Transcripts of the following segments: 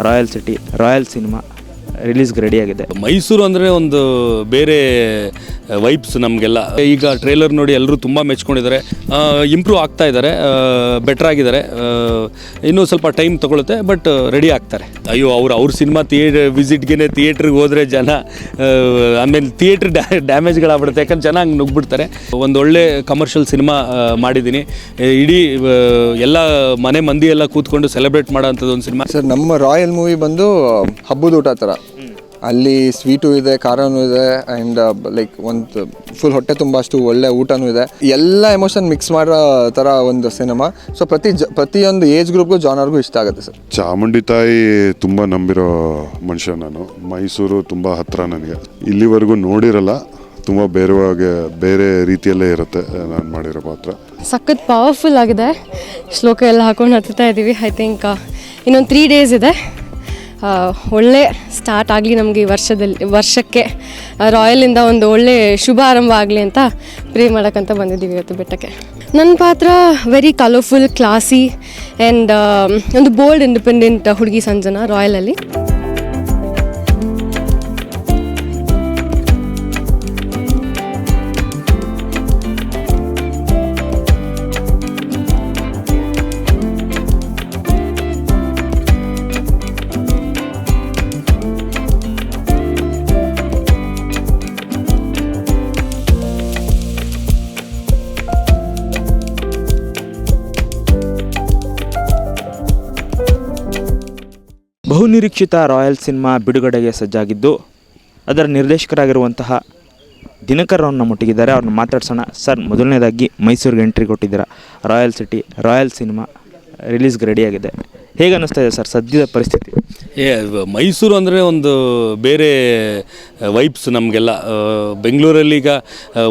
Royal city royal cinema ರಿಲೀಸ್ಗೆ ರೆಡಿಯಾಗಿದೆ ಮೈಸೂರು ಅಂದರೆ ಒಂದು ಬೇರೆ ವೈಬ್ಸ್ ನಮಗೆಲ್ಲ. ಈಗ ಟ್ರೇಲರ್ ನೋಡಿ ಎಲ್ಲರೂ ತುಂಬ ಮೆಚ್ಕೊಂಡಿದ್ದಾರೆ. ಇಂಪ್ರೂವ್ ಆಗ್ತಾ ಇದ್ದಾರೆ. ಬೆಟರ್ ಆಗಿದ್ದಾರೆ. ಇನ್ನೂ ಸ್ವಲ್ಪ ಟೈಮ್ ತೊಗೊಳುತ್ತೆ ಬಟ್ ರೆಡಿ ಆಗ್ತಾರೆ. ಅಯ್ಯೋ, ಅವ್ರು, ಅವ್ರ ಸಿನಿಮಾ ಥಿಯೇಟರ್ ವಿಸಿಟ್ಗೆ ಥಿಯೇಟ್ರಿಗೆ ಹೋದರೆ ಜನ ಆಮೇಲೆ ಥಿಯೇಟ್ರ್ ಡ್ಯಾಮೇಜ್ಗಳಾಗ್ಬಿಡುತ್ತೆ ಯಾಕಂದ್ರೆ ಜನ ಹಂಗೆ ನುಗ್ಬಿಡ್ತಾರೆ. ಒಂದು ಒಳ್ಳೆ ಕಮರ್ಷಿಯಲ್ ಸಿನಿಮಾ ಮಾಡಿದ್ದೀನಿ. ಇಡೀ ಎಲ್ಲ ಮನೆ ಮಂದಿ ಎಲ್ಲ ಕೂತ್ಕೊಂಡು ಸೆಲೆಬ್ರೇಟ್ ಮಾಡೋ ಒಂದು ಸಿನಿಮಾ ಸರ್, ನಮ್ಮ ರಾಯಲ್ ಮೂವಿ ಬಂದು ಹಬ್ಬದ ಊಟ ಥರ. ಅಲ್ಲಿ ಸ್ವೀಟು ಇದೆ ಖಾರನೂ ಇದೆ ಆ್ಯಂಡ್ ಲೈಕ್ ಒಂದು ಫುಲ್ ಹೊಟ್ಟೆ ತುಂಬ ಅಷ್ಟು ಒಳ್ಳೆ ಊಟನೂ ಇದೆ. ಎಲ್ಲ ಎಮೋಷನ್ ಮಿಕ್ಸ್ ಮಾಡೋ ಥರ ಒಂದು ಸಿನಿಮಾ ಸೊ ಪ್ರತಿ ಜ ಪ್ರತಿಯೊಂದು ಏಜ್ ಗ್ರೂಪ್ಗೂ ಜಾನರ್ಗೂ ಇಷ್ಟ ಆಗುತ್ತೆ ಸರ್. ಚಾಮುಂಡಿ ತಾಯಿ ತುಂಬ ನಂಬಿರೋ ಮನುಷ್ಯ ನಾನು. ಮೈಸೂರು ತುಂಬ ಹತ್ತಿರ ನನಗೆ. ಇಲ್ಲಿವರೆಗೂ ನೋಡಿರಲ್ಲ ತುಂಬ ಬೇರೆವಾಗೆ ಬೇರೆ ರೀತಿಯಲ್ಲೇ ಇರುತ್ತೆ ನಾನು ಮಾಡಿರೋ ಪಾತ್ರ. ಸಖತ್ ಪವರ್ಫುಲ್ ಆಗಿದೆ. ಶ್ಲೋಕ ಎಲ್ಲ ಹಾಕೊಂಡು ಹತ್ತುತ್ತಾ ಇದ್ದೀವಿ. ಐ ಥಿಂಕ್ ಇನ್ನೊಂದು ತ್ರೀ ಡೇಸ್ ಇದೆ. ಒಳ್ಳೆ ಸ್ಟಾರ್ಟ್ ಆಗಲಿ ನಮಗೆ ಈ ವರ್ಷದಲ್ಲಿ, ವರ್ಷಕ್ಕೆ. ರಾಯಲಿಂದ ಒಂದು ಒಳ್ಳೆ ಶುಭ ಆರಂಭ ಆಗಲಿ ಅಂತ ಪ್ರೇ ಮಾಡೋಕ್ಕಂತ ಬಂದಿದ್ದೀವಿ ಇವತ್ತು ಬೆಟ್ಟಕ್ಕೆ. ನನ್ನ ಪಾತ್ರ ವೆರಿ ಕಲರ್ಫುಲ್ ಕ್ಲಾಸಿ ಆ್ಯಂಡ್ ಒಂದು ಬೋಲ್ಡ್ ಇಂಡಿಪೆಂಡೆಂಟ್ ಹುಡುಗಿ ಸಂಜನಾ ರಾಯಲಲ್ಲಿ. ಬಹುನಿರೀಕ್ಷಿತ ರಾಯಲ್ ಸಿನಿಮಾ ಬಿಡುಗಡೆಗೆ ಸಜ್ಜಾಗಿದ್ದು, ಅದರ ನಿರ್ದೇಶಕರಾಗಿರುವಂತಹ ದಿನಕರ್ ಅವ್ರನ್ನ ಮುಟ್ಟಿಗಿದ್ದಾರೆ. ಅವ್ರನ್ನ ಮಾತಾಡ್ಸೋಣ. ಸರ್, ಮೊದಲನೇದಾಗಿ ಮೈಸೂರಿಗೆ ಎಂಟ್ರಿ ಕೊಟ್ಟಿದ್ದೀರಾ? ರಾಯಲ್ ಸಿಟಿ, ರಾಯಲ್ ಸಿನಿಮಾ ರಿಲೀಸ್ಗೆ ರೆಡಿಯಾಗಿದೆ. ಹೇಗೆ ಅನ್ನಿಸ್ತಾ ಇದೆ ಸರ್ ಸದ್ಯದ ಪರಿಸ್ಥಿತಿ? ಏ ಮೈಸೂರು ಅಂದರೆ ಒಂದು ಬೇರೆ ವೈಬ್ಸ್ ನಮಗೆಲ್ಲ. ಬೆಂಗಳೂರಲ್ಲಿ ಈಗ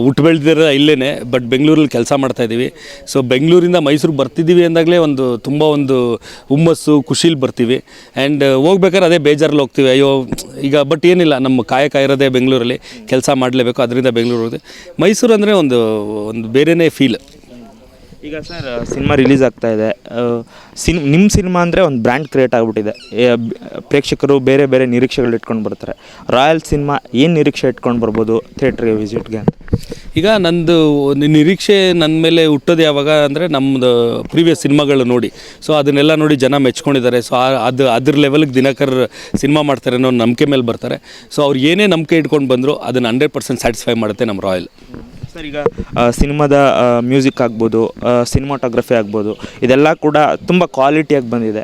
ಹುಟ್ಟು ಬೆಳೆದಿರೋ ಇಲ್ಲೇ ಬಟ್ ಬೆಂಗಳೂರಲ್ಲಿ ಕೆಲಸ ಮಾಡ್ತಾಯಿದ್ದೀವಿ ಸೊ ಬೆಂಗಳೂರಿಂದ ಮೈಸೂರಿಗೆ ಬರ್ತಿದ್ದೀವಿ ಅಂದಾಗಲೇ ಒಂದು, ತುಂಬ ಒಂದು ಹುಮ್ಮಸ್ಸು, ಖುಷಿಲಿ ಬರ್ತೀವಿ. ಆ್ಯಂಡ್ ಹೋಗ್ಬೇಕಾದ್ರೆ ಅದೇ ಬೇಜಾರಲ್ಲಿ ಹೋಗ್ತೀವಿ. ಅಯ್ಯೋ, ಈಗ ಬಟ್ ಏನಿಲ್ಲ, ನಮ್ಮ ಕಾಯಕ ಇರೋದೇ ಬೆಂಗಳೂರಲ್ಲಿ. ಕೆಲಸ ಮಾಡಲೇಬೇಕು, ಅದರಿಂದ ಬೆಂಗಳೂರು ಮೈಸೂರು ಅಂದರೆ ಒಂದು ಒಂದು ಬೇರೆಯೇ ಫೀಲ್ ಈಗ ಸರ್, ಸಿನಿಮಾ ರಿಲೀಸ್ ಆಗ್ತಾ ಇದೆ. ಸಿನ್ ನಿಮ್ಮ ಸಿನಿಮಾ ಅಂದರೆ ಒಂದು ಬ್ರ್ಯಾಂಡ್ ಕ್ರಿಯೇಟ್ ಆಗಿಬಿಟ್ಟಿದೆ. ಪ್ರೇಕ್ಷಕರು ಬೇರೆ ಬೇರೆ ನಿರೀಕ್ಷೆಗಳು ಇಟ್ಕೊಂಡು ಬರ್ತಾರೆ. ರಾಯಲ್ ಸಿನಿಮಾ ಏನು ನಿರೀಕ್ಷೆ ಇಟ್ಕೊಂಡು ಬರ್ಬೋದು ಥಿಯೇಟ್ರಿಗೆ ವಿಸಿಟ್ಗೆ ಅಂತ? ಈಗ ನಂದು ನಿರೀಕ್ಷೆ ನನ್ನ ಮೇಲೆ ಹುಟ್ಟೋದು ಯಾವಾಗ ಅಂದರೆ ನಮ್ಮದು ಪ್ರೀವಿಯಸ್ ಸಿನಿಮಾಗಳು ನೋಡಿ. ಸೊ ಅದನ್ನೆಲ್ಲ ನೋಡಿ ಜನ ಮೆಚ್ಕೊಂಡಿದ್ದಾರೆ. ಸೊ ಅದು, ಅದ್ರ ಲೆವೆಲ್ಗೆ ದಿನಕರ್ ಸಿನಿಮಾ ಮಾಡ್ತಾರೆ ಅನ್ನೋ ನಂಬಿಕೆ ಮೇಲೆ ಬರ್ತಾರೆ. ಸೊ ಅವ್ರು ಏನೇ ನಂಬಿಕೆ ಇಟ್ಕೊಂಡು ಬಂದರೂ ಅದನ್ನು ಹಂಡ್ರೆಡ್ ಪರ್ಸೆಂಟ್ ಸ್ಯಾಟಿಸ್ಫೈ ಮಾಡುತ್ತೆ ನಮ್ಮ ರಾಯಲ್ ಸರ್, ಈಗ ಸಿನಿಮಾದ ಮ್ಯೂಸಿಕ್ ಆಗ್ಬೋದು ಸಿನಿಮಾಟೋಗ್ರಫಿ ಆಗ್ಬೋದು, ಇದೆಲ್ಲ ಕೂಡ ತುಂಬ ಕ್ವಾಲಿಟಿಯಾಗಿ ಬಂದಿದೆ.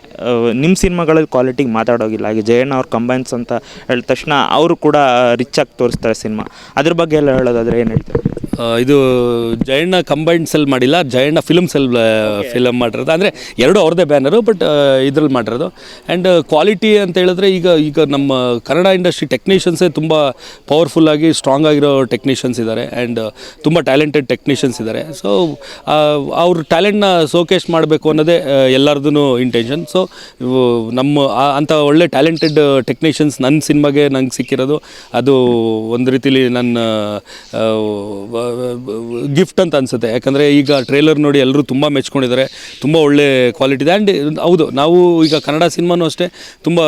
ನಿಮ್ಮ ಸಿನಿಮಾಗಳಲ್ಲಿ ಕ್ವಾಲಿಟಿಗೆ ಮಾತಾಡೋಗಿಲ್ಲ. ಹಾಗೆ ಜಯಣ್ಣ ಅವ್ರ ಕಂಬೈನ್ಸ್ ಅಂತ ಹೇಳಿದ ತಕ್ಷಣ ಅವರು ಕೂಡ ರಿಚ್ ಆಗಿ ತೋರಿಸ್ತಾರೆ ಸಿನಿಮಾ. ಅದ್ರ ಬಗ್ಗೆ ಎಲ್ಲ ಹೇಳೋದಾದರೆ ಏನು ಹೇಳ್ತಾರೆ? ಇದು ಜಯಣ್ಣ ಕಂಬೈಂಡ್ ಸೆಲ್ ಮಾಡಿಲ್ಲ ಜಯಣ್ಣ ಫಿಲ್ಮ್ ಸೆಲ್ ಫಿಲಮ್ ಮಾಡಿರೋದು. ಅಂದರೆ ಎರಡು ಅವ್ರದ್ದೇ ಬ್ಯಾನರು ಬಟ್ ಇದ್ರಲ್ಲಿ ಮಾಡಿರೋದು. ಆ್ಯಂಡ್ ಕ್ವಾಲಿಟಿ ಅಂತ ಹೇಳಿದ್ರೆ ಈಗ ಈಗ ನಮ್ಮ ಕನ್ನಡ ಇಂಡಸ್ಟ್ರಿ ಟೆಕ್ನಿಷಿಯನ್ಸೇ ತುಂಬ ಪವರ್ಫುಲ್ಲಾಗಿ ಸ್ಟ್ರಾಂಗ್ ಆಗಿರೋ ಟೆಕ್ನಿಷಿಯನ್ಸ್ ಇದ್ದಾರೆ ಆ್ಯಂಡ್ ತುಂಬ ಟ್ಯಾಲೆಂಟೆಡ್ ಟೆಕ್ನಿಷಿಯನ್ಸ್ ಇದ್ದಾರೆ ಸೊ ಅವ್ರ ಟ್ಯಾಲೆಂಟ್ನ ಸೋಕೇಶ್ ಮಾಡಬೇಕು ಅನ್ನೋದೇ ಎಲ್ಲರದೂ ಇಂಟೆನ್ಷನ್ ಸೊ ನಮ್ಮ ಅಂಥ ಒಳ್ಳೆ ಟ್ಯಾಲೆಂಟೆಡ್ ಟೆಕ್ನಿಷಿಯನ್ಸ್ ನನ್ನ ಸಿನಿಮಾಗೆ ನಂಗೆ ಸಿಕ್ಕಿರೋದು ಅದು ಒಂದು ರೀತಿಲಿ ನನ್ನ ಗಿಫ್ಟ್ ಅಂತ ಅನಿಸುತ್ತೆ. ಯಾಕಂದರೆ ಈಗ ಟ್ರೇಲರ್ ನೋಡಿ ಎಲ್ಲರೂ ತುಂಬ ಮೆಚ್ಕೊಂಡಿದ್ದಾರೆ. ತುಂಬ ಒಳ್ಳೆ ಕ್ವಾಲಿಟಿ ಇದೆ. ಆ್ಯಂಡ್ ಹೌದು, ನಾವು ಈಗ ಕನ್ನಡ ಸಿನಿಮಾನೂ ಅಷ್ಟೇ ತುಂಬ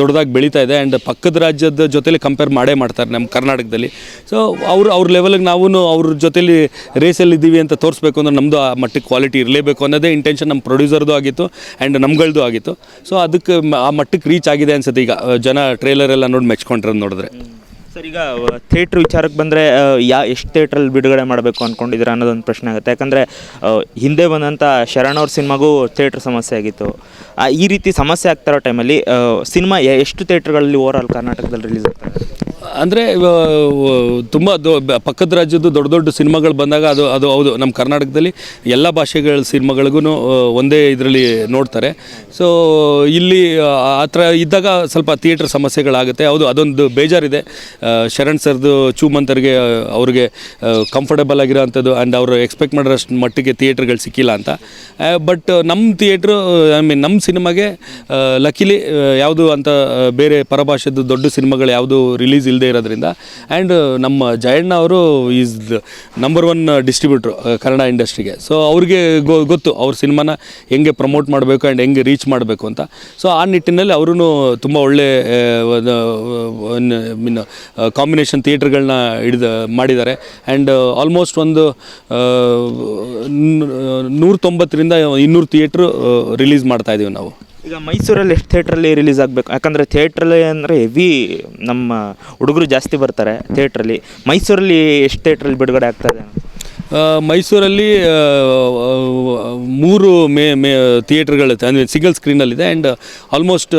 ದೊಡ್ಡದಾಗಿ ಬೆಳೀತಾ ಇದೆ. ಆ್ಯಂಡ್ ಪಕ್ಕದ ರಾಜ್ಯದ ಜೊತೆಲಿ ಕಂಪೇರ್ ಮಾಡೇ ಮಾಡ್ತಾರೆ ನಮ್ಮ ಕರ್ನಾಟಕದಲ್ಲಿ. ಸೊ ಅವ್ರು, ಅವ್ರ ಲೆವೆಲ್ಗೆ ನಾವು ಅವ್ರ ಜೊತೆಲಿ ರೇಸಲ್ಲಿ ಇದ್ದೀವಿ ಅಂತ ತೋರಿಸ್ಬೇಕು ಅಂದ್ರೆ ನಮ್ಮದು ಆ ಮಟ್ಟಕ್ಕೆ ಕ್ವಾಲಿಟಿ ಇರಲೇಬೇಕು ಅನ್ನೋದೇ ಇಂಟೆನ್ಷನ್ ನಮ್ಮ ಪ್ರೊಡ್ಯೂಸರ್ದು ಆಗಿತ್ತು ಆ್ಯಂಡ್ ನಮ್ಗಳದ್ದು ಆಗಿತ್ತು. ಸೊ ಅದಕ್ಕೆ ಆ ಮಟ್ಟಕ್ಕೆ ರೀಚ್ ಆಗಿದೆ ಅನ್ಸುತ್ತೆ ಈಗ. ಜನ ಟ್ರೇಲರ್ ಎಲ್ಲ ನೋಡಿ ಮೆಚ್ಕೊಂಡಿರೋದು ನೋಡಿದ್ರೆ. ಸರ್, ಈಗ ಥಿಯೇಟ್ರ್ ವಿಚಾರಕ್ಕೆ ಬಂದರೆ ಯಾ, ಎಷ್ಟು ಥಿಯೇಟ್ರಲ್ಲಿ ಬಿಡುಗಡೆ ಮಾಡಬೇಕು ಅಂದ್ಕೊಂಡಿದ್ದೀರಾ ಅನ್ನೋದೊಂದು ಪ್ರಶ್ನೆ ಆಗುತ್ತೆ. ಯಾಕಂದರೆ ಹಿಂದೆ ಬಂದಂಥ ಶರಣ್ ಅವ್ರ ಸಿನಿಮಾಗೂ ಥಿಯೇಟ್ರ್ ಸಮಸ್ಯೆ ಆಗಿತ್ತು. ಈ ರೀತಿ ಸಮಸ್ಯೆ ಆಗ್ತಿರೋ ಟೈಮಲ್ಲಿ ಸಿನಿಮಾ ಎಷ್ಟು ಥಿಯೇಟ್ರ್ಗಳಲ್ಲಿ ಓವರ್ ಆಲ್ ಕರ್ನಾಟಕದಲ್ಲಿ ರಿಲೀಸ್ ಆಗ್ತದೆ ಅಂದರೆ ತುಂಬ ದೊ ಪಕ್ಕದ ರಾಜ್ಯದ್ದು ದೊಡ್ಡ ದೊಡ್ಡ ಸಿನಿಮಾಗಳು ಬಂದಾಗ ಅದು ಅದು ಹೌದು. ನಮ್ಮ ಕರ್ನಾಟಕದಲ್ಲಿ ಎಲ್ಲ ಭಾಷೆಗಳ ಸಿನಿಮಾಗಳಿಗೂ ಒಂದೇ ಇದರಲ್ಲಿ ನೋಡ್ತಾರೆ. ಸೊ ಇಲ್ಲಿ, ಆ ಥರ ಇದ್ದಾಗ ಸ್ವಲ್ಪ ಥಿಯೇಟ್ರ್ ಸಮಸ್ಯೆಗಳಾಗುತ್ತೆ. ಹೌದು, ಅದೊಂದು ಬೇಜಾರಿದೆ. ಶರಣ್ ಸರ್ದು ಚೂಮಂತರಿಗೆ ಅವ್ರಿಗೆ ಕಂಫರ್ಟಬಲ್ ಆಗಿರೋ ಅಂಥದ್ದು ಆ್ಯಂಡ್ ಅವರು ಎಕ್ಸ್ಪೆಕ್ಟ್ ಮಾಡಿರೋಷ್ಟು ಮಟ್ಟಿಗೆ ಥಿಯೇಟ್ರ್ಗಳು ಸಿಕ್ಕಿಲ್ಲ ಅಂತ. ಬಟ್ ನಮ್ಮ ಥಿಯೇಟ್ರು ಐ ಮೀನ್ ನಮ್ಮ ಸಿನಿಮಾಗೆ ಲಕಿಲಿ ಯಾವುದು ಅಂತ ಬೇರೆ ಪರಭಾಷೆದು ದೊಡ್ಡ ಸಿನಿಮಾಗಳು ಯಾವುದು ರಿಲೀಸ್ ಇಲ್ಲದೆ ಇರೋದ್ರಿಂದ. ಆ್ಯಂಡ್ ನಮ್ಮ ಜಯಣ್ಣ ಅವರು is number one distributor Kannada ಇಂಡಸ್ಟ್ರಿಗೆ ಸೊ ಅವ್ರಿಗೆ ಗೊತ್ತು ಅವ್ರ ಸಿನಿಮಾನ ಹೆಂಗೆ ಪ್ರಮೋಟ್ ಮಾಡಬೇಕು ಆ್ಯಂಡ್ ಹೆಂಗೆ ರೀಚ್ ಮಾಡಬೇಕು ಅಂತ. ಸೊ ಆ ನಿಟ್ಟಿನಲ್ಲಿ ಅವರು ತುಂಬ ಒಳ್ಳೆ ಮೀನ್ ಕಾಂಬಿನೇಷನ್ ಥಿಯೇಟ್ರ್ಗಳನ್ನ ಹಿಡಿದು ಮಾಡಿದ್ದಾರೆ. ಆ್ಯಂಡ್ ಆಲ್ಮೋಸ್ಟ್ ಒಂದು ನೂರ ತೊಂಬತ್ತರಿಂದ ಇನ್ನೂರು ಥಿಯೇಟ್ರ್ ರಿಲೀಸ್ ಮಾಡ್ತಾ ಇದ್ದೀವಿ ನಾವು. ಈಗ ಮೈಸೂರಲ್ಲಿ ಎಷ್ಟು ಥಿಯೇಟ್ರಲ್ಲಿ ರಿಲೀಸ್ ಆಗಬೇಕು? ಯಾಕಂದರೆ ಥಿಯೇಟ್ರಲ್ಲಿ ಅಂದರೆ ಹೆವಿ ನಮ್ಮ ಹುಡುಗರು ಜಾಸ್ತಿ ಬರ್ತಾರೆ ಥಿಯೇಟ್ರಲ್ಲಿ ಮೈಸೂರಲ್ಲಿ ಎಷ್ಟು ಥಿಯೇಟ್ರಲ್ಲಿ ಬಿಡುಗಡೆ ಆಗ್ತಾ ಇದೆ? ಆ, ಮೈಸೂರಲ್ಲಿ ಮೂರು ಮೇ ಮೇ ಥಿಯೇಟ್ರ್ಗಳು ಅಂದರೆ ಸಿಂಗಲ್ ಸ್ಕ್ರೀನಲ್ಲಿದೆ ಆ್ಯಂಡ್ ಆಲ್ಮೋಸ್ಟ್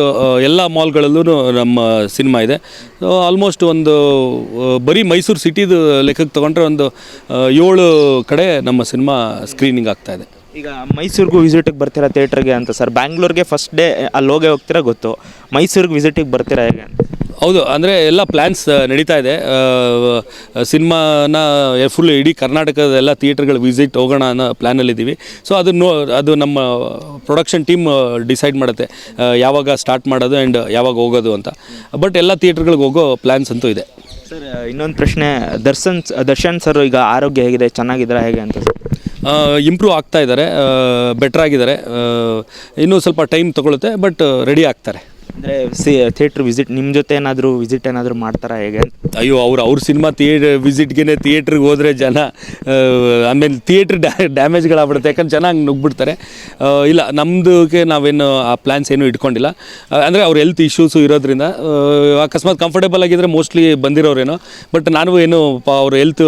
ಎಲ್ಲ ಮಾಲ್ಗಳಲ್ಲೂ ನಮ್ಮ ಸಿನಿಮಾ ಇದೆ. ಆಲ್ಮೋಸ್ಟ್ ಒಂದು ಬರೀ ಮೈಸೂರು ಸಿಟಿದು ಲೆಕ್ಕಕ್ಕೆ ತೊಗೊಂಡ್ರೆ ಒಂದು ಏಳು ಕಡೆ ನಮ್ಮ ಸಿನಿಮಾ ಸ್ಕ್ರೀನಿಂಗ್ ಆಗ್ತಾ ಇದೆ. ಈಗ ಮೈಸೂರಿಗೂ ವಿಸಿಟಿಗೆ ಬರ್ತೀರಾ ಥಿಯೇಟ್ರಿಗೆ ಅಂತ? ಸರ್, ಬ್ಯಾಂಗ್ಳೂರಿಗೆ ಫಸ್ಟ್ ಡೇ ಅಲ್ಲಿ ಹೋಗೇ ಹೋಗ್ತೀರಾ ಗೊತ್ತು. ಮೈಸೂರಿಗೆ ವಿಸಿಟಿಗೆ ಬರ್ತೀರಾ ಹೇಗೆ ಅಂತ? ಹೌದು ಅಂದರೆ ಎಲ್ಲ ಪ್ಲ್ಯಾನ್ಸ್ ನಡೀತಾ ಇದೆ. ಸಿನಿಮಾನ ಫುಲ್ ಇಡೀ ಕರ್ನಾಟಕದ ಎಲ್ಲ ಥಿಯೇಟ್ರ್ಗಳು ವಿಸಿಟ್ ಹೋಗೋಣ ಅನ್ನೋ ಪ್ಲ್ಯಾನಲ್ಲಿದ್ದೀವಿ ಸೊ ಅದು ನೋ ಅದು ನಮ್ಮ ಪ್ರೊಡಕ್ಷನ್ ಟೀಮ್ ಡಿಸೈಡ್ ಮಾಡುತ್ತೆ. ಯಾವಾಗ ಸ್ಟಾರ್ಟ್ ಮಾಡೋದು ಆ್ಯಂಡ್ ಯಾವಾಗ ಹೋಗೋದು ಅಂತ. ಬಟ್ ಎಲ್ಲ ಥಿಯೇಟ್ರ್ಗಳಿಗೆ ಹೋಗೋ ಪ್ಲ್ಯಾನ್ಸ್ ಅಂತೂ ಇದೆ. ಸರ್ ಇನ್ನೊಂದು ಪ್ರಶ್ನೆ. ದರ್ಶನ್ ದರ್ಶನ್ ಸರ್ ಈಗ ಆರೋಗ್ಯ ಹೇಗಿದೆ? ಚೆನ್ನಾಗಿದ್ದರೆ ಹೇಗೆ ಅಂತ ಸರ್? ಇಂಪ್ರೂವ್ ಆಗ್ತಾ ಇದ್ದಾರೆ. ಬೆಟ್ರ್ ಆಗಿದ್ದಾರೆ. ಇನ್ನೂ ಸ್ವಲ್ಪ ಟೈಮ್ ತೊಗೊಳುತ್ತೆ ಬಟ್ ರೆಡಿ ಆಗ್ತಾರೆ. ಅಂದರೆ ಸಿ ಥಿಯೇಟ್ರ್ ವಿಸಿಟ್ ನಿಮ್ಮ ಜೊತೆ ಏನಾದರೂ ವಿಸಿಟ್ ಏನಾದರೂ ಮಾಡ್ತಾರಾ ಹೇಗೆ ಅಯ್ಯೋ, ಅವ್ರು ಅವ್ರ ಸಿನಿಮಾ ಥಿಯೇಟ್ ವಿಸಿಟ್ಗೆ ಥಿಯೇಟ್ರಿಗೆ ಹೋದರೆ ಜನ ಆಮೇಲೆ ಥಿಯೇಟ್ರ್ ಡ್ಯಾ ಡ್ಯಾಮೇಜ್ಗಳಾಗ್ಬಿಡುತ್ತೆ ಯಾಕಂದ್ರೆ ಜನ ಹಂಗೆ ನುಗ್ಬಿಡ್ತಾರೆ ಇಲ್ಲ ನಮ್ಮದಕ್ಕೆ ನಾವೇನು ಆ ಪ್ಲ್ಯಾನ್ಸ್ ಏನೂ ಇಟ್ಕೊಂಡಿಲ್ಲ. ಅಂದರೆ ಅವ್ರ ಹೆಲ್ತ್ ಇಶ್ಯೂಸು ಇರೋದ್ರಿಂದ ಅಕಸ್ಮಾತ್ ಕಂಫರ್ಟೇಬಲ್ ಆಗಿದ್ದರೆ ಮೋಸ್ಟ್ಲಿ ಬಂದಿರೋರೇನೋ. ಬಟ್ ನಾನು ಏನು ಅವ್ರ ಹೆಲ್ತ್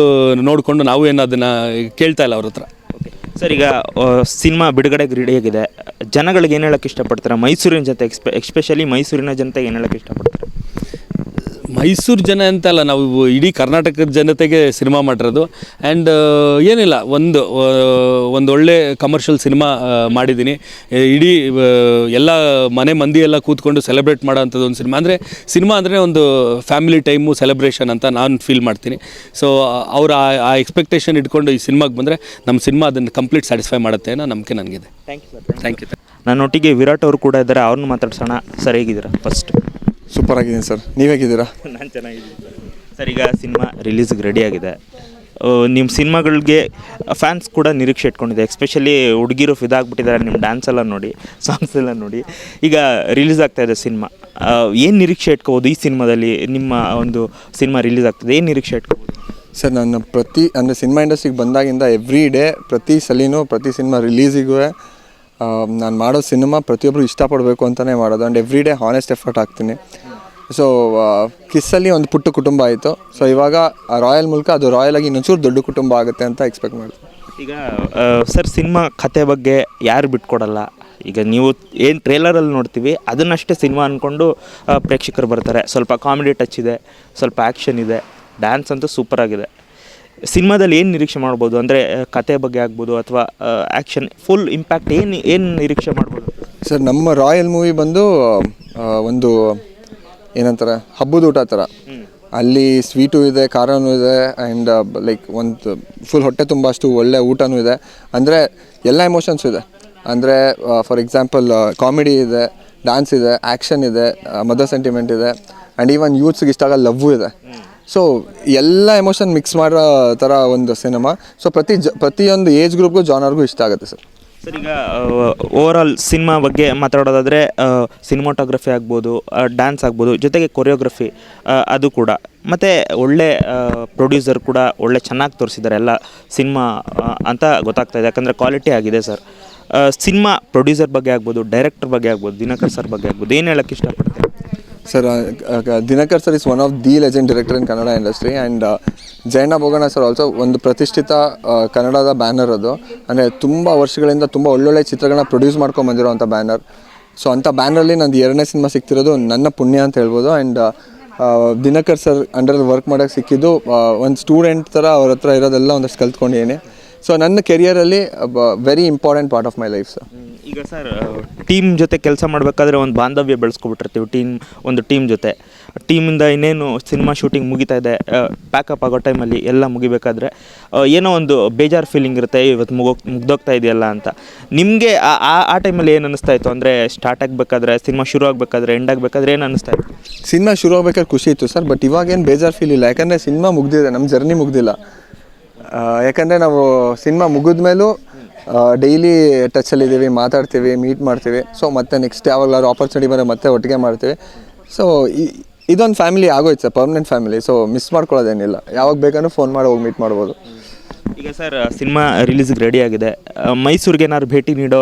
ನೋಡಿಕೊಂಡು ನಾವು ಏನು ಅದನ್ನು ಕೇಳ್ತಾ ಇಲ್ಲ ಅವ್ರ ಹತ್ರ. ಸರ್, ಈಗ ಸಿನಿಮಾ ಬಿಡುಗಡೆಗೆ ರೆಡಿ ಆಗಿದೆ ಜನಗಳಿಗೆ ಏನು ಹೇಳಕ್ಕೆ ಇಷ್ಟಪಡ್ತಾರೆ? ಮೈಸೂರಿನ ಜನತೆ, ಎಕ್ಸ್ಪೆ, ಎಕ್ಸ್ಪೆಷಲಿ ಮೈಸೂರಿನ ಜನತೆಗೆ ಏನು ಹೇಳಕ್ಕೆ ಇಷ್ಟಪಡ್ತಾರೆ? ಮೈಸೂರು ಜನ ಅಂತಲ್ಲ ನಾವು ಇಡೀ ಕರ್ನಾಟಕದ ಜನತೆಗೆ ಸಿನಿಮಾ ಮಾಡಿರೋದು. ಆ್ಯಂಡ್ ಏನಿಲ್ಲ ಒಂದು ಒಂದು ಒಳ್ಳೆ ಕಮರ್ಷಿಯಲ್ ಸಿನಿಮಾ ಮಾಡಿದ್ದೀನಿ. ಇಡೀ ಎಲ್ಲ ಮನೆ ಮಂದಿ ಎಲ್ಲ ಕೂತ್ಕೊಂಡು ಸೆಲೆಬ್ರೇಟ್ ಮಾಡೋ ಅಂಥದ್ದು ಒಂದು ಸಿನಿಮಾ. ಅಂದರೆ ಸಿನಿಮಾ ಅಂದರೆ ಒಂದು ಫ್ಯಾಮಿಲಿ ಟೈಮು ಸೆಲೆಬ್ರೇಷನ್ ಅಂತ ನಾನು ಫೀಲ್ ಮಾಡ್ತೀನಿ. ಸೊ ಅವರ ಆ- ಆ ಎಕ್ಸ್ಪೆಕ್ಟೇಷನ್ ಇಟ್ಕೊಂಡು ಈ ಸಿನಿಮಾಗೆ ಬಂದರೆ ನಮ್ಮ ಸಿನಿಮಾ ಅದನ್ನು ಕಂಪ್ಲೀಟ್ ಸ್ಯಾಟಿಸ್ಫೈ ಮಾಡುತ್ತೆ ಅನ್ನೋ ನಂಬಿಕೆ ನನಗಿದೆ. Thank you sir thank you ನನ್ನೊಟ್ಟಿಗೆ Virat ಅವರು ಕೂಡ ಇದ್ದಾರೆ ಅವ್ರನ್ನ ಮಾತಾಡ್ಸೋಣ. ಸರ್ ಹೇಗಿದ್ದೀರಾ? ಫಸ್ಟ್ ಸೂಪರ್ ಆಗಿದ್ದೀನಿ ಸರ್. ನೀವು ಹೇಗಿದ್ದೀರಾ? ನಾನು ಚೆನ್ನಾಗಿದ್ದೀನಿ ಸರ್. ಈಗ ಸಿನಿಮಾ ರಿಲೀಸ್ಗೆ ರೆಡಿ ಆಗಿದೆ. ನಿಮ್ಮ ಸಿನಿಮಾಗಳಿಗೆ ಫ್ಯಾನ್ಸ್ ಕೂಡ ನಿರೀಕ್ಷೆ ಇಟ್ಕೊಂಡಿದೆ. ಎಸ್ಪೆಷಲಿ ಹುಡುಗಿರು ಇದಾಗ್ಬಿಟ್ಟಿದ್ದಾರೆ ನಿಮ್ಮ ಡ್ಯಾನ್ಸ್ ಎಲ್ಲ ನೋಡಿ ಸಾಂಗ್ಸ್ ಎಲ್ಲ ನೋಡಿ. ಈಗ ರಿಲೀಸ್ ಆಗ್ತಾ ಇದೆ ಸಿನಿಮಾ. ಏನು ನಿರೀಕ್ಷೆ ಇಟ್ಕೋಬೋದು ಈ ಸಿನಿಮಾದಲ್ಲಿ? ನಿಮ್ಮ ಒಂದು ಸಿನಿಮಾ ರಿಲೀಸ್ ಆಗ್ತದೆ ಏನು ನಿರೀಕ್ಷೆ ಇಟ್ಕೋಬೋದು? ಸರ್ ನಾನು ಪ್ರತಿ ಅಂದರೆ ಸಿನಿಮಾ ಇಂಡಸ್ಟ್ರಿಗೆ ಬಂದಾಗಿಂದ ಎವ್ರಿ ಡೇ ಪ್ರತಿ ಸಲಿನೂ ಪ್ರತಿ ಸಿನಿಮಾ ರಿಲೀಸಿಗೂ ನಾನು ಮಾಡೋ ಸಿನಿಮಾ ಪ್ರತಿಯೊಬ್ಬರು ಇಷ್ಟಪಡಬೇಕು ಅಂತಲೇ ಮಾಡೋದು. And every day honest effort ಹಾಕ್ತೀನಿ. ಸೊ ಕಿಸ್ಸಲ್ಲಿ ಒಂದು ಪುಟ್ಟ ಕುಟುಂಬ ಆಯಿತು. ಸೊ ಇವಾಗ ರಾಯಲ್ ಮೂಲಕ ಅದು ರಾಯಲ್ ಆಗಿ ಇನ್ನೊಂಚೂರು ದೊಡ್ಡ ಕುಟುಂಬ ಆಗುತ್ತೆ ಅಂತ ಎಕ್ಸ್ಪೆಕ್ಟ್ ಮಾಡ್ತೀನಿ. ಈಗ ಸರ್, ಸಿನಿಮಾ ಕತೆ ಬಗ್ಗೆ ಯಾರು ಬಿಟ್ಕೊಡಲ್ಲ. ಈಗ ನೀವು ಏನು ಟ್ರೇಲರಲ್ಲಿ ನೋಡ್ತೀವಿ, ಅದನ್ನಷ್ಟೇ ಸಿನಿಮಾ ಅಂದ್ಕೊಂಡು ಪ್ರೇಕ್ಷಕರು ಬರ್ತಾರೆ. ಸ್ವಲ್ಪ ಕಾಮಿಡಿ ಟಚ್ ಇದೆ, ಸ್ವಲ್ಪ ಆ್ಯಕ್ಷನ್ ಇದೆ. ಡ್ಯಾನ್ಸ್ ಅಂತೂ ಸೂಪರ್ ಆಗಿದೆ. ಸಿನಿಮಾದಲ್ಲಿ ಏನು ನಿರೀಕ್ಷೆ ಮಾಡ್ಬೋದು? ಅಂದರೆ ಕತೆ ಬಗ್ಗೆ ಆಗ್ಬೋದು ಅಥವಾ ಆ್ಯಕ್ಷನ್ ಫುಲ್ ಇಂಪ್ಯಾಕ್ಟ್ ಏನು ಏನು ನಿರೀಕ್ಷೆ ಮಾಡ್ಬೋದು? ಸರ್ ನಮ್ಮ ರಾಯಲ್ ಮೂವಿ ಬಂದು ಒಂದು ಏನಂತಾರೆ ಹಬ್ಬದ ಊಟ ಥರ ಅಲ್ಲಿ ಸ್ವೀಟು ಇದೆ ಖಾರನೂ ಇದೆ ಆ್ಯಂಡ್ ಲೈಕ್ ಒಂದು ಫುಲ್ ಹೊಟ್ಟೆ ತುಂಬ ಅಷ್ಟು ಒಳ್ಳೆ ಊಟನೂ ಇದೆ. ಅಂದರೆ ಎಲ್ಲ ಎಮೋಷನ್ಸು ಇದೆ. ಅಂದರೆ ಫಾರ್ ಎಕ್ಸಾಂಪಲ್ ಕಾಮಿಡಿ ಇದೆ ಡ್ಯಾನ್ಸ್ ಇದೆ ಆ್ಯಕ್ಷನ್ ಇದೆ ಮದರ್ ಸೆಂಟಿಮೆಂಟ್ ಇದೆ ಆ್ಯಂಡ್ ಈವನ್ ಯೂತ್ಸ್ಗೆ ಇಷ್ಟ ಆಗೋ ಲವ್ ಇದೆ. ಸೊ ಎಲ್ಲ ಎಮೋಷನ್ ಮಿಕ್ಸ್ ಮಾಡೋ ಥರ ಒಂದು ಸಿನಿಮಾ ಸೊ ಪ್ರತಿ ಜ, ಪ್ರತಿಯೊಂದು ಏಜ್ ಗ್ರೂಪ್ಗೂ ಜಾನರ್ಗೂ ಇಷ್ಟ ಆಗುತ್ತೆ ಸರ್ ಸರ್, ಈಗ ಓವರ್ ಆಲ್ ಸಿನಿಮಾ ಬಗ್ಗೆ ಮಾತಾಡೋದಾದರೆ ಸಿನಿಮಾಟೋಗ್ರಫಿ ಆಗ್ಬೋದು ಡ್ಯಾನ್ಸ್ ಆಗ್ಬೋದು, ಜೊತೆಗೆ ಕೊರಿಯೋಗ್ರಫಿ ಅದು ಕೂಡ. ಮತ್ತು ಒಳ್ಳೆ ಪ್ರೊಡ್ಯೂಸರ್ ಕೂಡ ಒಳ್ಳೆ ಚೆನ್ನಾಗಿ ತೋರಿಸಿದ್ದಾರೆ ಎಲ್ಲ ಸಿನಿಮಾ ಅಂತ ಗೊತ್ತಾಗ್ತಾ ಇದೆ. ಯಾಕಂದರೆ ಕ್ವಾಲಿಟಿ ಆಗಿದೆ ಸರ್ ಸಿನಿಮಾ ಪ್ರೊಡ್ಯೂಸರ್ ಬಗ್ಗೆ ಆಗ್ಬೋದು ಡೈರೆಕ್ಟರ್ ಬಗ್ಗೆ ಆಗ್ಬೋದು, ದಿನಕರ್ ಸರ್ ಬಗ್ಗೆ ಆಗ್ಬೋದು, ಏನು ಹೇಳೋಕ್ಕೆ ಇಷ್ಟಪಡ್ತೀನಿ sir Dinakar sir is one of the legend director in Kannada industry and Jayanna Bhoganna sir also ಒಂದು ಪ್ರತಿಷ್ಠಿತ ಕನ್ನಡದ ಬ್ಯಾನರ್ ಅದು. ಅಂದರೆ ತುಂಬ ವರ್ಷಗಳಿಂದ ತುಂಬ ಒಳ್ಳೊಳ್ಳೆ ಚಿತ್ರಗಳನ್ನ ಪ್ರೊಡ್ಯೂಸ್ ಮಾಡ್ಕೊಂಡು ಬಂದಿರೋವಂಥ ಬ್ಯಾನರ್ ಸೊ ಅಂಥ ಬ್ಯಾನರಲ್ಲಿ ನಂದು ಎರಡನೇ ಸಿನಿಮಾ ಸಿಕ್ತಿರೋದು ನನ್ನ ಪುಣ್ಯ ಅಂತ ಹೇಳ್ಬೋದು. And Dinakar sir under work ಮಾಡೋಕ್ಕೆ ಸಿಕ್ಕಿದ್ದು ಒಂದು ಸ್ಟೂಡೆಂಟ್ ಥರ ಅವ್ರ ಹತ್ರ ಇರೋದೆಲ್ಲ ಒಂದಷ್ಟು ಕಲ್ತ್ಕೊಂಡಿದ್ದೀನಿ ಸೊ ನನ್ನ ಕೆರಿಯರಲ್ಲಿ very important part of my life sir ಈಗ ಸರ್ ಟೀಮ್ ಜೊತೆ ಕೆಲಸ ಮಾಡಬೇಕಾದ್ರೆ ಒಂದು ಬಾಂಧವ್ಯ ಬೆಳೆಸ್ಕೊಬಿಟ್ಟಿರ್ತೀವಿ ಟೀಮ್ ಒಂದು ಟೀಮ್ ಜೊತೆ. ಟೀಮಿಂದ ಇನ್ನೇನು ಸಿನಿಮಾ ಶೂಟಿಂಗ್ ಮುಗಿತಾ ಇದೆ ಪ್ಯಾಕಪ್ ಆಗೋ ಟೈಮಲ್ಲಿ ಎಲ್ಲ ಮುಗಿಬೇಕಾದ್ರೆ ಏನೋ ಒಂದು ಬೇಜಾರು ಫೀಲಿಂಗ್ ಇರುತ್ತೆ ಇವತ್ತು ಮುಗೋ ಮುಗ್ದೋಗ್ತಾ ಇದೆಯಲ್ಲ ಅಂತ. ನಿಮಗೆ ಆ ಆ ಟೈಮಲ್ಲಿ ಏನು ಅನ್ನಿಸ್ತಾ ಇತ್ತು ಅಂದರೆ ಸ್ಟಾರ್ಟ್ ಆಗಬೇಕಾದ್ರೆ ಸಿನಿಮಾ ಶುರು ಆಗಬೇಕಾದ್ರೆ ಎಂಡ್ ಆಗಬೇಕಾದ್ರೆ ಏನು ಅನ್ನಿಸ್ತಾ ಇತ್ತು ಸಿನಿಮಾ ಶುರು ಆಗಬೇಕಾದ್ರೆ ಖುಷಿ ಇತ್ತು ಸರ್ ಬಟ್ ಇವಾಗೇನು ಬೇಜಾರು ಫೀಲ್ ಇಲ್ಲ. ಯಾಕಂದರೆ ಸಿನಿಮಾ ಮುಗ್ದಿದೆ ನಮ್ಮ ಜರ್ನಿ ಮುಗ್ದಿಲ್ಲ. ಯಾಕಂದರೆ ನಾವು ಸಿನಿಮಾ ಮುಗಿದ ಮೇಲೂ ಡೈಲಿ ಟಚಲ್ಲಿದ್ದೀವಿ ಮಾತಾಡ್ತೀವಿ ಮೀಟ್ ಮಾಡ್ತೀವಿ. ಸೊ ಮತ್ತೆ ನೆಕ್ಸ್ಟ್ ಯಾವಾಗಲಾದ್ರು ಆಪರ್ಚುನಿಟಿ ಬಂದರೆ ಮತ್ತೆ ಒಟ್ಟಿಗೆ ಮಾಡ್ತೀವಿ. ಸೊ ಇದೊಂದು ಫ್ಯಾಮಿಲಿ ಆಗೋಯ್ತು sir permanent family so miss ಮಾಡ್ಕೊಳ್ಳೋದೇನಿಲ್ಲ. ಯಾವಾಗ ಬೇಕಾದ್ರೂ ಫೋನ್ ಮಾಡಿ ಹೋಗಿ ಮೀಟ್ ಮಾಡ್ಬೋದು. ಈಗ ಸರ್ ಸಿನಿಮಾ ರಿಲೀಸ್ಗೆ ರೆಡಿ ಆಗಿದೆ. ಮೈಸೂರಿಗೆ ಏನಾದ್ರು ಭೇಟಿ ನೀಡೋ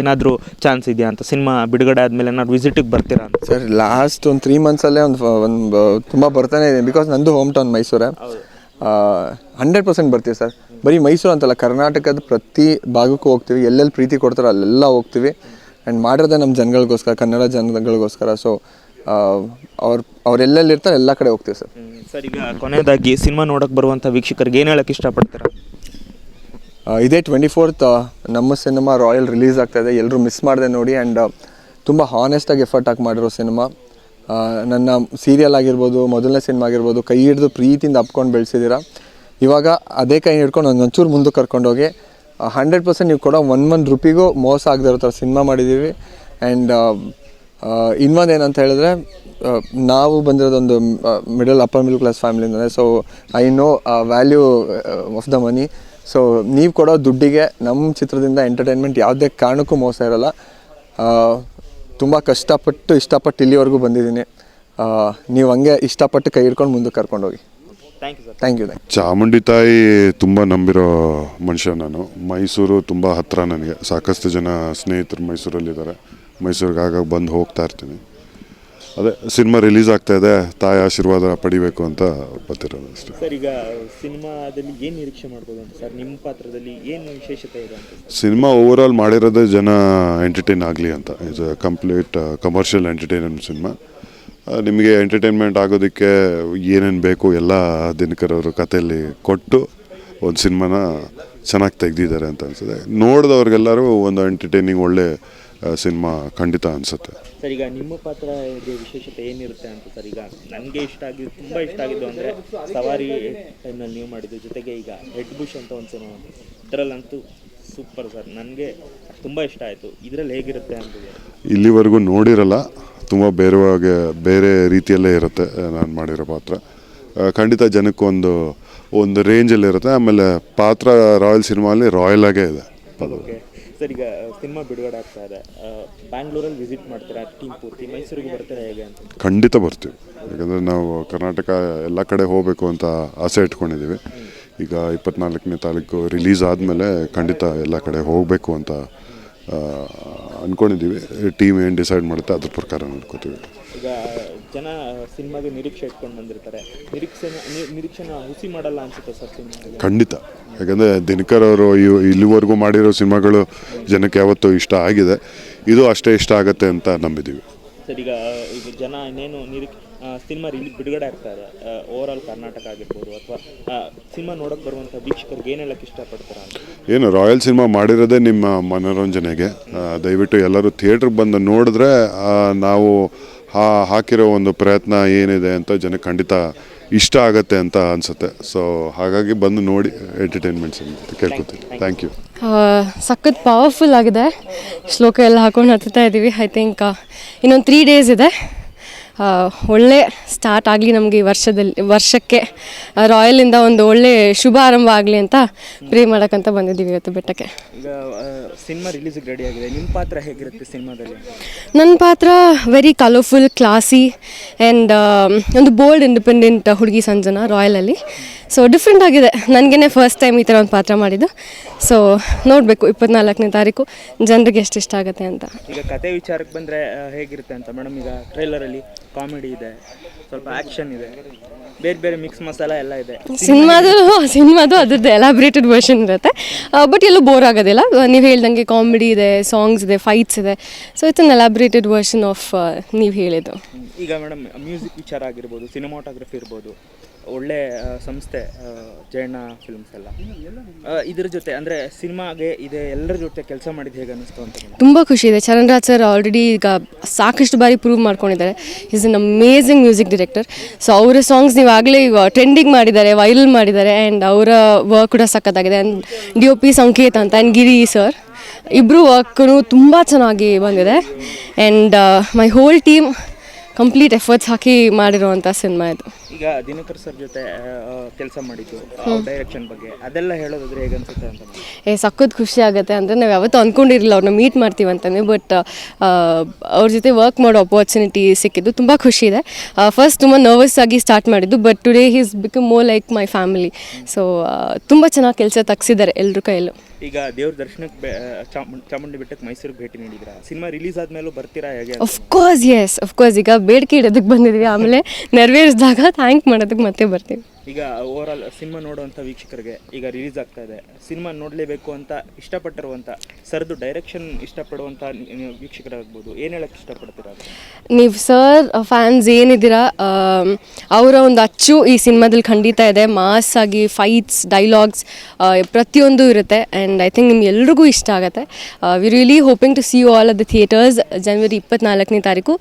ಏನಾದರೂ ಚಾನ್ಸ್ ಇದೆಯಾ ಅಂತ? ಸಿನಿಮಾ ಬಿಡುಗಡೆ ಆದಮೇಲೆ ಏನಾದ್ರು ವಿಸಿಟಿಗೆ ಬರ್ತೀರಾ ಅಂತ? ಸರ್ ಲಾಸ್ಟ್ ಒಂದು ತ್ರೀ ಮಂತ್ಸಲ್ಲೇ ಒಂದು ಒಂದು ತುಂಬ ಬರ್ತಾನೆ ಇದೆ. ಬಿಕಾಸ್ ನಂದು ಹೋಮ್ ಟೌನ್ ಮೈಸೂರೇ ಹಂಡ್ರೆಡ್ ಪರ್ಸೆಂಟ್ ಬರ್ತೀವಿ ಸರ್. ಬರೀ ಮೈಸೂರು ಅಂತಲ್ಲ ಕರ್ನಾಟಕದ ಪ್ರತಿ ಭಾಗಕ್ಕೂ ಹೋಗ್ತೀವಿ. ಎಲ್ಲೆಲ್ಲಿ ಪ್ರೀತಿ ಕೊಡ್ತಾರೋ ಅಲ್ಲೆಲ್ಲ ಹೋಗ್ತೀವಿ. ಆ್ಯಂಡ್ ಮಾಡಿರೋದೆ ನಮ್ಮ ಜನಗಳಿಗೋಸ್ಕರ ಕನ್ನಡ ಜನಗಳಿಗೋಸ್ಕರ. ಸೊ ಅವ್ರು ಅವ್ರು ಎಲ್ಲೆಲ್ಲಿ ಇರ್ತಾರೆ ಎಲ್ಲ ಕಡೆ ಹೋಗ್ತೀವಿ ಸರ್. ಸರ್ ಈಗ ಕೊನೆಯದಾಗಿ ಸಿನಿಮಾ ನೋಡೋಕೆ ಬರುವಂಥ ವೀಕ್ಷಕರಿಗೆ ಏನು ಹೇಳಕ್ಕೆ ಇಷ್ಟಪಡ್ತೀರಾ? ಇದೇ ಟ್ವೆಂಟಿ ಫೋರ್ತ್ ನಮ್ಮ ಸಿನಿಮಾ ರಾಯಲ್ ರಿಲೀಸ್ ಆಗ್ತಾ ಇದೆ. ಎಲ್ಲರೂ ಮಿಸ್ ಮಾಡಿದೆ ನೋಡಿ. ಆ್ಯಂಡ್ ತುಂಬ ಹಾನೆಸ್ಟಾಗಿ ಎಫರ್ಟ್ ಹಾಕಿ ಮಾಡಿರೋ ಸಿನಿಮಾ. ನನ್ನ ಸೀರಿಯಲ್ ಆಗಿರ್ಬೋದು, ಮೊದಲನೇ ಸಿನಿಮಾ ಆಗಿರ್ಬೋದು, ಕೈ ಹಿಡಿದು ಪ್ರೀತಿಯಿಂದ ಅಪ್ಕೊಂಡು ಬೆಳೆಸಿದ್ದೀರಾ? ಇವಾಗ ಅದೇ ಕೈ ಹಿಡ್ಕೊಂಡು ಒಂದು ಒಂಚೂರು ಮುಂದೆ ಕರ್ಕೊಂಡೋಗಿ ಹಂಡ್ರೆಡ್ ಪರ್ಸೆಂಟ್ ನೀವು ಕೊಡೋ ಒನ್ ಒನ್ ರುಪಿಗೂ ಮೋಸ ಆಗದೆ ಇರೋ ಥರ ಸಿನಿಮಾ ಮಾಡಿದ್ದೀವಿ. ಆ್ಯಂಡ್ ಇನ್ನೊಂದು ಏನಂತ ಹೇಳಿದ್ರೆ ನಾವು ಬಂದಿರೋದೊಂದು middle upper middle class ಫ್ಯಾಮಿಲಿಂದ so I know value of the money so ನೀವು ಕೊಡೋ ದುಡ್ಡಿಗೆ ನಮ್ಮ ಚಿತ್ರದಿಂದ ಎಂಟರ್ಟೈನ್ಮೆಂಟ್ ಯಾವುದೇ ಕಾರಣಕ್ಕೂ ಮೋಸ ಇರಲ್ಲ. ತುಂಬ ಕಷ್ಟಪಟ್ಟು ಇಷ್ಟಪಟ್ಟು ಇಲ್ಲಿವರೆಗೂ ಬಂದಿದ್ದೀನಿ. ನೀವು ಹಂಗೆ ಇಷ್ಟಪಟ್ಟು ಕೈ ಹಿಡ್ಕೊಂಡು ಮುಂದೆ ಕರ್ಕೊಂಡೋಗಿ. Thank you sir thank you Chamundi ತಾಯಿ ತುಂಬ ನಂಬಿರೋ ಮನುಷ್ಯ ನಾನು. ಮೈಸೂರು ತುಂಬ ಹತ್ತಿರ ನನಗೆ. ಸಾಕಷ್ಟು ಜನ ಸ್ನೇಹಿತರು ಮೈಸೂರಲ್ಲಿದ್ದಾರೆ. ಮೈಸೂರಿಗೆ ಆಗಾಗ ಬಂದು ಹೋಗ್ತಾ ಇರ್ತೀನಿ. ಅದೇ ಸಿನಿಮಾ ರಿಲೀಸ್ ಆಗ್ತಾ ಇದೆ ತಾಯಿ ಆಶೀರ್ವಾದ ಪಡಿಬೇಕು ಅಂತ ಬರ್ತಿರೋದು ಅಷ್ಟೇ. ಸರ್ ಈಗ ಸಿನಿಮಾದಲ್ಲಿ ಏನು ನಿರೀಕ್ಷೆ ಮಾಡ್ಬೋದು ಅಂತ ಸರ್? ನಿಮ್ಮ ಪಾತ್ರದಲ್ಲಿ ಏನು ವಿಶೇಷತೆ ಇದೆ ಅಂತ ಸಿನಿಮಾ ಓವರ್ ಆಲ್ ಮಾಡಿರೋದೇ ಜನ ಎಂಟರ್ಟೈನ್ ಆಗಲಿ ಅಂತ. It's complete commercial entertainment cinema. ನಿಮಗೆ ಎಂಟರ್ಟೈನ್ಮೆಂಟ್ ಆಗೋದಕ್ಕೆ ಏನೇನು ಬೇಕು ಎಲ್ಲ ದಿನಕರ್ ಅವರು ಕಥೆಯಲ್ಲಿ ಕೊಟ್ಟು ಒಂದು ಸಿನಿಮಾನ ಚೆನ್ನಾಗಿ ತೆಗೆದಿದ್ದಾರೆ ಅಂತ ಅನಿಸಿದೆ ನೋಡಿದವ್ರಿಗೆಲ್ಲರೂ ಒಂದು ಎಂಟರ್ಟೈನಿಂಗ್ ಒಳ್ಳೆ ಸಿನಿಮಾ ಖಂಡಿತ ಅನಿಸುತ್ತೆ. ಸರ್ ಈಗ ನಿಮ್ಮ ಪಾತ್ರ ವಿಶೇಷತೆ ಏನಿರುತ್ತೆ ಅಂತ ಸರ್ ಈಗ ನನಗೆ ಇಷ್ಟ ಆಗಿದ್ದು ತುಂಬ ಇಷ್ಟ ಆಗಿದ್ದು ಅಂದರೆ ಸವಾರಿ ಟೈಮ್ನಲ್ಲಿ ನೀವು ಮಾಡಿದ್ದು ಜೊತೆಗೆ ಈಗ ಹೆಡ್ ಬುಷ್ ಅಂತ ಒಂದು ಸಿನಿಮಾ ಇದರಲ್ಲಂತೂ ಸೂಪರ್ ಸರ್ ನನಗೆ ತುಂಬ ಇಷ್ಟ ಆಯಿತು. ಇದರಲ್ಲಿ ಹೇಗಿರುತ್ತೆ ಅಂತ ಇಲ್ಲಿವರೆಗೂ ನೋಡಿರಲ್ಲ ತುಂಬ ಬೇರೆವಾಗೆ ಬೇರೆ ರೀತಿಯಲ್ಲೇ ಇರುತ್ತೆ ನಾನು ಮಾಡಿರೋ ಪಾತ್ರ. ಖಂಡಿತ ಜನಕ್ಕೊಂದು ಒಂದು ರೇಂಜಲ್ಲಿರುತ್ತೆ ಆಮೇಲೆ ಪಾತ್ರ ರಾಯಲ್ ಸಿನಿಮಾಲಿ ರಾಯಲ್ ಆಗೇ ಇದೆ. ಸರ್ ಈಗ ಸಿನಿಮಾ ಬಿಡುಗಡೆ ಆಗ್ತಾ ಇದೆ. ಬ್ಯಾಂಗ್ಳೂರಲ್ಲಿ ವಿಸಿಟ್ ಮಾಡ್ತಾರೆ? ಟೀಮ್ ಪೂರ್ತಿ? ಮೈಸೂರಿಗೆ ಬರ್ತಾರೆ ಹೇಗೆ ಅಂತ? ಖಂಡಿತ ಬರ್ತೀವಿ. ಯಾಕಂದರೆ ನಾವು ಕರ್ನಾಟಕ ಎಲ್ಲ ಕಡೆ ಹೋಗಬೇಕು ಅಂತ ಆಸೆ ಇಟ್ಕೊಂಡಿದ್ದೀವಿ. ಈಗ ಇಪ್ಪತ್ನಾಲ್ಕನೇ ತಾರೀಕು ರಿಲೀಸ್ ಆದಮೇಲೆ ಖಂಡಿತ ಎಲ್ಲ ಕಡೆ ಹೋಗಬೇಕು ಅಂತ ಅಂದ್ಕೊಂಡಿದ್ದೀವಿ ಟೀಮ್ ಏನು ಡಿಸೈಡ್ ಮಾಡುತ್ತೆ ಅದ್ರ ಪ್ರಕಾರ ನೋಡ್ಕೋತೀವಿ. ಈಗ ಜನ ಸಿನಿಮಾಗೆ ನಿರೀಕ್ಷೆ ಇಟ್ಕೊಂಡು ಬಂದಿರ್ತಾರೆ. ನಿರೀಕ್ಷೆ ನಿರೀಕ್ಷೆನ ಹುಸಿ ಮಾಡಲ್ಲ ಅನ್ಸುತ್ತೆ ಸರ್ ಖಂಡಿತ. ಯಾಕಂದರೆ ದಿನಕರ್ ಅವರು ಇಲ್ಲಿವರೆಗೂ ಮಾಡಿರೋ ಸಿನಿಮಾಗಳು ಜನಕ್ಕೆ ಯಾವತ್ತೂ ಇಷ್ಟ ಆಗಿದೆ. ಇದು ಅಷ್ಟೇ ಇಷ್ಟ ಆಗುತ್ತೆ ಅಂತ ನಂಬಿದ್ದೀವಿ ಸರ್ ಈಗ ಈಗ ಜನ ಇನ್ನೇನು ನಿರೀಕ್ಷೆ ಸಿನಿಮಾ ರಿಲೀಸ್ ಬಿಡುಗಡೆ ಆಗ್ತಾರೆ ಇದೆ. ಓವರ್ ಆಲ್ ಕರ್ನಾಟಕ ಆಗಿರ್ಬೋದು ಅಥವಾ ಸಿನಿಮಾ ನೋಡೋಕೆ ಬರುವಂಥ ವೀಕ್ಷಕರಿಗೆ ಏನು ಹೇಳಕ್ಕೆ ಇಷ್ಟಪಡ್ತಾರಾ ಏನು ರಾಯಲ್ ಸಿನಿಮಾ ಮಾಡಿರೋದೇ ನಿಮ್ಮ ಮನೋರಂಜನೆಗೆ. ದಯವಿಟ್ಟು ಎಲ್ಲರೂ ಥಿಯೇಟ್ರಿಗೆ ಬಂದು ನೋಡಿದ್ರೆ ನಾವು ಹಾಕಿರೋ ಒಂದು ಪ್ರಯತ್ನ ಏನಿದೆ ಅಂತ ಜನಕ್ಕೆ ಖಂಡಿತ ಇಷ್ಟ ಆಗುತ್ತೆ ಅಂತ ಅನಿಸುತ್ತೆ. ಸೊ ಹಾಗಾಗಿ ಬಂದು ನೋಡಿ ಎಂಟರ್ಟೈನ್ಮೆಂಟ್ಸ್ ಅಂತ ಕೇಳ್ಕೊತೀನಿ. ಥ್ಯಾಂಕ್ ಯು ಸಖತ್ ಪವರ್ಫುಲ್ ಆಗಿದೆ. ಶ್ಲೋಕ ಎಲ್ಲ ಹಾಕೊಂಡು ಹತ್ತುತ್ತಾ ಇದ್ದೀವಿ ಐ ಥಿಂಕ್ ಇನ್ನೊಂದು ತ್ರೀ ಡೇಸ್ ಇದೆ. ಒಳ್ಳೆ ಸ್ಟಾರ್ಟ್ ಆಗಲಿ ನಮಗೆ ಈ ವರ್ಷದಲ್ಲಿ ವರ್ಷಕ್ಕೆ. ರಾಯಲಿಂದ ಒಂದು ಒಳ್ಳೆ ಶುಭ ಆರಂಭ ಆಗಲಿ ಅಂತ ಪ್ರೇ ಮಾಡೋಕ್ಕಂತ ಬಂದಿದ್ದೀವಿ ಇವತ್ತು ಬೆಟ್ಟಕ್ಕೆ. ಈಗ ಸಿನಿಮಾ ರಿಲೀಸಿಗೆ ರೆಡಿ ಆಗಿದೆ. ನಿಮ್ಮ ಪಾತ್ರ ಹೇಗಿರುತ್ತೆ ಸಿನಿಮಾದಲ್ಲಿ? ನನ್ನ ಪಾತ್ರ ವೆರಿ ಕಲರ್ಫುಲ್ ಕ್ಲಾಸಿ ಆ್ಯಂಡ್ ಒಂದು ಬೋಲ್ಡ್ ಇಂಡಿಪೆಂಡೆಂಟ್ ಹುಡುಗಿ ಸಂಜನಾ ರಾಯಲಲ್ಲಿ. ಸೊ ಡಿಫ್ರೆಂಟ್ ಆಗಿದೆ. ನನಗೇ ಫಸ್ಟ್ ಟೈಮ್ ಈ ಥರ ಒಂದು ಪಾತ್ರ ಮಾಡಿದ್ದು. ಸೊ ನೋಡಬೇಕು ಇಪ್ಪತ್ನಾಲ್ಕನೇ ತಾರೀಕು ಜನರಿಗೆ ಎಷ್ಟು ಇಷ್ಟ ಆಗುತ್ತೆ ಅಂತ. ಈಗ ಕತೆ ವಿಚಾರಕ್ಕೆ ಬಂದರೆ ಹೇಗಿರುತ್ತೆ ಅಂತ? ಮೇಡಮ್ ಈಗ ಟ್ರೈಲರಲ್ಲಿ ಕಾಮಿಡಿ ಇದೆ ಸ್ವಲ್ಪ ಆಕ್ಷನ್ ಇದೆ ಬೇರೆ ಬೇರೆ ಮಿಕ್ಸ್ ಮಸಾಲ ಎಲ್ಲ ಇದೆ. ಸಿನಿಮಾದು ಸಿನಿಮಾದು ಅದ್ರದ್ದು ಎಲಾಬ್ರೇಟೆಡ್ ವರ್ಷನ್ ಇರುತ್ತೆ. ಬಟ್ ಎಲ್ಲೂ ಬೋರ್ ಆಗೋದಿಲ್ಲ. ನೀವು ಹೇಳ್ದಂಗೆ ಕಾಮಿಡಿ ಇದೆ ಸಾಂಗ್ಸ್ ಇದೆ ಫೈಟ್ಸ್ ಇದೆ. So it's an elaborated version of ನೀವು ಹೇಳಿದ್ದು. ಈಗ ಮೇಡಮ್ ಮ್ಯೂಸಿಕ್ ವಿಚಾರ ಆಗಿರ್ಬೋದು ಸಿನಿಮಾಟೋಗ್ರಫಿ ಇರ್ಬೋದು ಒಳ್ಳೆ ಸಂಸ್ಥೆ ಜಯಣ್ಣ ಫಿಲ್ಮ್ಸ್ ಎಲ್ಲ. ಇದ್ರ ಜೊತೆ, ಅಂದರೆ ಸಿನಿಮಾಗೆ ಇದೆ, ಎಲ್ಲರ ಜೊತೆ ಕೆಲಸ ಮಾಡಿದ್ದು ಹೇಗೆ ಅನ್ನಿಸ್ತು ಅಂತ? ತುಂಬ ಖುಷಿ ಇದೆ. ಚರಣ್ ರಾಜ್ ಸರ್ ಆಲ್ರೆಡಿ ಈಗ ಸಾಕಷ್ಟು ಬಾರಿ ಪ್ರೂವ್ ಮಾಡ್ಕೊಂಡಿದ್ದಾರೆ. Is an amazing music director so ಅವರ ಸಾಂಗ್ಸ್ ನೀವು ಆಗಲೇ ಟ್ರೆಂಡಿಂಗ್ ಮಾಡಿದ್ದಾರೆ ವೈರಲ್ ಮಾಡಿದ್ದಾರೆ ಆ್ಯಂಡ್ ಅವರ ವರ್ಕ್ ಕೂಡ ಸಖತ್ತಾಗಿದೆ. And D O P Sanket ಅಂತ ಆ್ಯಂಡ್ ಗಿರಿ ಸರ್ ಇಬ್ಬರು ವರ್ಕ್ನು ತುಂಬ ಚೆನ್ನಾಗಿ ಬಂದಿದೆ. And my whole team complete efforts ಹಾಕಿ ಮಾಡಿರುವಂಥ ಸಿನಿಮಾ ಇದು. ಈಗ ದಿನಕರ್ ಸರ್ ಜೊತೆ ಕೆಲಸ ಮಾಡಿದ್ದು ಡೈರೆಕ್ಷನ್ ಬಗ್ಗೆ ಅದೆಲ್ಲ ಹೇಳೋದಾದ್ರೆ ಹೇಗೆ ಅನ್ಸುತ್ತೆ ಅಂತ? ಏ ಸಖತ್ ಖುಷಿ ಆಗುತ್ತೆ ಅಂದರೆ ನಾವು ಯಾವತ್ತೂ ಅಂದ್ಕೊಂಡಿರಲಿಲ್ಲ ಅವ್ರನ್ನ ಮೀಟ್ ಮಾಡ್ತೀವಿ ಅಂತಂದರೆ ಬಟ್ ಅವ್ರ ಜೊತೆ ವರ್ಕ್ ಮಾಡೋ ಅಪಾರ್ಚುನಿಟಿ ಸಿಕ್ಕಿದ್ದು ತುಂಬ ಖುಷಿ ಇದೆ. ಫಸ್ಟ್ ತುಂಬ ನರ್ವಸ್ ಆಗಿ ಸ್ಟಾರ್ಟ್ ಮಾಡಿದ್ದು but today he's become more like my family so ತುಂಬ ಚೆನ್ನಾಗಿ ಕೆಲಸ ತಗ್ಸಿದ್ದಾರೆ ಎಲ್ಲರೂ ಕೈಯಲ್ಲೂ ಈಗ ದೇವ್ರ ದರ್ಶನಕ್ಕೆ ಚಾಮುಂಡಿ ಬೆಟ್ಟಕ್ಕೆ ಮೈಸೂರಿಗೆ ಭೇಟಿ ನೀಡಿದ್ರ? ಸಿನಿಮಾ ರಿಲೀಸ್ ಆದ್ಮೇಲೆ ಬರ್ತೀರಾ ಹೇಗೆ ಕೋರ್ಸ್ ಅಫ್ಕೋರ್ಸ್ ಎಸ್ ಅಫ್ಕೋರ್ಸ್ ಈಗ ಬೇಡಿಕೆ ಇಡೋದಕ್ಕೆ ಬಂದಿದ್ವಿ. ಆಮೇಲೆ ನೆರವೇರಿಸಿದಾಗ ಥ್ಯಾಂಕ್ ಮಾಡೋದಕ್ಕೆ ಮತ್ತೆ ಬರ್ತೀವಿ. ಈಗ ಓವರ್ ಆಲ್ ಸಿನಿಮಾ ನೋಡುವಂಥ ವೀಕ್ಷಕರಿಗೆ ಈಗ ರಿಲೀಸ್ ಆಗ್ತಾ ಇದೆ. ಸಿನಿಮಾ ನೋಡಲೇಬೇಕು ಅಂತ ಇಷ್ಟಪಟ್ಟಿರುವಂಥ ಸರ್ದು ಡೈರೆಕ್ಷನ್ ಇಷ್ಟಪಡುವಂಥ ವೀಕ್ಷಕರಾಗ್ಬೋದು. ಏನು ಹೇಳಕ್ಕೆ ಇಷ್ಟಪಡ್ತೀರಾ ನೀವು ಸರ್ ಫ್ಯಾನ್ಸ್ ಏನಿದ್ದೀರಾ ಅವರ ಒಂದು ಅಚ್ಚು ಈ ಸಿನಿಮಾದಲ್ಲಿ ಖಂಡಿತ ಇದೆ. ಮಾಸ್ ಆಗಿ ಫೈಟ್ಸ್ ಡೈಲಾಗ್ಸ್ ಪ್ರತಿಯೊಂದು ಇರುತ್ತೆ. ಆ್ಯಂಡ್ ಐ ಥಿಂಕ್ ನಿಮ್ಗೆ ಎಲ್ರಿಗೂ ಇಷ್ಟ ಆಗುತ್ತೆ. We really hoping to see you all at the theatres ಜನವರಿ ಇಪ್ಪತ್ನಾಲ್ಕನೇ ತಾರೀಕು.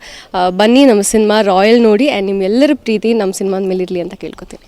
ಬನ್ನಿ ನಮ್ಮ ಸಿನಿಮಾ ರಾಯಲ್ ನೋಡಿ. ಆ್ಯಂಡ್ ನಿಮ್ಮೆಲ್ಲರ ಪ್ರೀತಿ ನಮ್ಮ ಸಿನಿಮಾದ ಮೇಲೆ ಇರಲಿ ಅಂತ ಕೇಳ್ಕೊತೀನಿ.